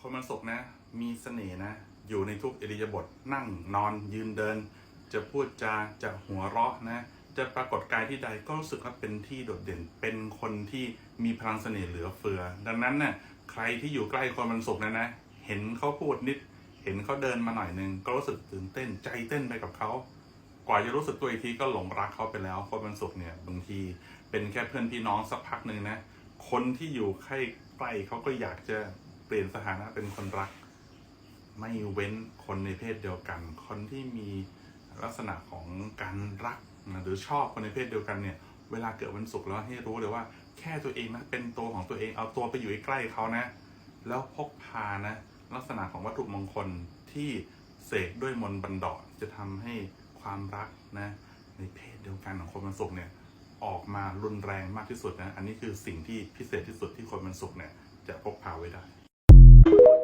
คนมันสุขนะ มีเสน่ห์นะ อยู่ในทุกอิริยาบถนั่งนอนยืนเดิน จะพูดจาจะหัวเราะนะ จะปรากฏกายที่ใดก็รู้สึกว่าเป็นที่โดดเด่น เป็นคนที่มีพลังเสน่ห์เหลือเฟือ ดังนั้นน่ะใครที่อยู่ใกล้คนมันสุขนะนะ เห็นเขาพูดนิด เห็นเขาเดินมาหน่อยนึงก็รู้สึกตื่นเต้นใจเต้นไปกับเขากว่าจะรู้สึกตัวอีกทีก็หลงรักเขาไปแล้วคนมันสุขเนี่ยบางทีเป็นแค่เพื่อนพี่น้องสักพักหนึ่งนะ คนที่อยู่ใกล้ใกล้เขาก็อยากจะ เปลี่ยนสถานะเป็นคนรัก ไม่เว้นคนในเพศเดียวกัน คนที่มีลักษณะของการรักนะหรือชอบคนในเพศเดียวกันเนี่ย เวลาเกิดวันศุกร์แล้วให้รู้เลยว่า แค่ตัวเองนะเป็นตัวของตัวเองเอาตัวไปอยู่ใกล้เขานะ แล้วพกพานะ ลักษณะของวัตถุมงคลที่เสกด้วยมนต์บันดาลจะทำให้ความรักนะในเพศเดียวกันของคนมันสุขเนี่ยออกมารุนแรงมากที่สุดนะ อันนี้คือสิ่งที่พิเศษที่สุดที่คนมันสุขเนี่ย จะพกพาไว้ได้ Thank you.